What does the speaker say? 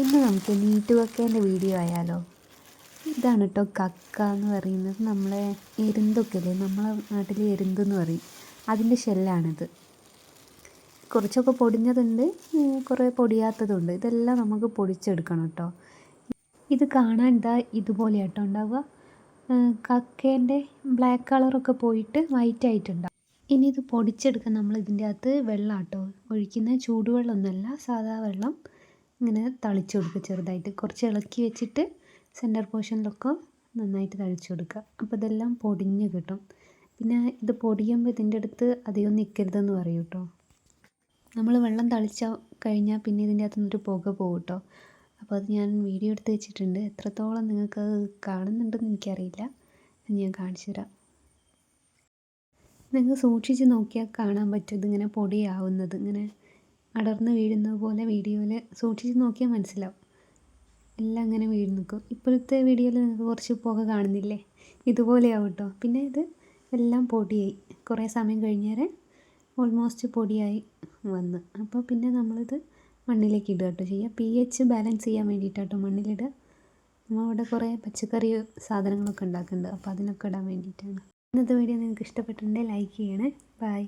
ഇന്ന് നമുക്ക് NEET നീട്ടുകക്കേന്റെ video ആയാലോ? ഇതാണ് കേട്ടോ കക്ക എന്ന് പറയുന്നത് നമ്മളെ എരുന്തൊക്കെ അല്ലേ നമ്മളെ നാട്ടിൽ എരുന്ത് എന്ന് പറയും. അതിന്റെ ഷെല്ലാണിത്. കുറച്ചൊക്കെ പൊടിഞ്ഞതുണ്ട് കുറേ പൊടിയാത്തതുണ്ട്. ഇതെല്ലാം നമുക്ക് പൊടിച്ചെടുക്കണം കേട്ടോ ഇത് കാണാൻ ഇതാ ഇതുപോലെ കേട്ടോ ഉണ്ടാവുക കക്കേന്റെ ബ്ലാക്ക് കളറൊക്കെ പോയിട്ട് വൈറ്റ് ആയിട്ടുണ്ടാവും. ഇനി ഇത് പൊടിച്ചെടുക്കാൻ നമ്മൾ ഇതിന്റെ അകത്ത് വെള്ളം കേട്ടോ ഒഴിക്കുന്ന ചൂടുവെള്ളമൊന്നുമല്ല സാധാ വെള്ളം. ഇങ്ങനെ തളിച്ചു കൊടുക്കുക ചെറുതായിട്ട്. കുറച്ച് ഇളക്കി വെച്ചിട്ട് സെന്റർ പോർഷനിലൊക്കെ നന്നായിട്ട് തളിച്ചു കൊടുക്കുക. അപ്പോൾ ഇതെല്ലാം പൊടിഞ്ഞ് കിട്ടും. പിന്നെ ഇത് പൊടിയുമ്പോൾ ഇതിന്റെ അടുത്ത് അധികം നിൽക്കരുതെന്ന് പറയും കേട്ടോ നമ്മൾ വെള്ളം തളിച്ച കഴിഞ്ഞാൽ പിന്നെ ഇതിന്റെ അകത്തു നിന്നൊരു പുക പോകും കേട്ടോ അപ്പോൾ അത് ഞാൻ വീഡിയോ എടുത്ത് വെച്ചിട്ടുണ്ട്. എത്രത്തോളം നിങ്ങൾക്ക് അത് കാണുന്നുണ്ടെന്ന് എനിക്കറിയില്ല. ഞാൻ കാണിച്ചു തരാം. നിങ്ങൾ സൂക്ഷിച്ച് നോക്കിയാൽ കാണാൻ പറ്റും ഇതിങ്ങനെ പൊടിയാവുന്നത്. ഇങ്ങനെ അടർന്ന് വീഴുന്നത് പോലെ വീഡിയോയിൽ സൂക്ഷിച്ച് നോക്കിയാൽ മനസ്സിലാവും. എല്ലാം അങ്ങനെ വീണ് നിൽക്കും ഇപ്പോഴത്തെ വീഡിയോയിൽ നിങ്ങൾക്ക് കുറച്ച് പുക കാണുന്നില്ലേ? ഇതുപോലെയാവും കേട്ടോ പിന്നെ ഇത് എല്ലാം പൊടിയായി. കുറേ സമയം കഴിഞ്ഞേരെ ഓൾമോസ്റ്റ് പൊടിയായി വന്ന്. അപ്പോൾ പിന്നെ നമ്മളിത് മണ്ണിലേക്ക് ഇടുക കേട്ടോ ചെയ്യുക. പി എച്ച് ബാലൻസ് ചെയ്യാൻ വേണ്ടിയിട്ടാട്ടോ മണ്ണിലിടുക. നമ്മളിവിടെ കുറേ പച്ചക്കറി സാധനങ്ങളൊക്കെ ഉണ്ടാക്കുന്നുണ്ട്. അപ്പോൾ അതിനൊക്കെ ഇടാൻ വേണ്ടിയിട്ടാണ്. ഇന്നത്തെ വീഡിയോ നിങ്ങൾക്ക് ഇഷ്ടപ്പെട്ടിട്ടുണ്ടെങ്കിൽ ലൈക്ക് ചെയ്യണേ. ബൈ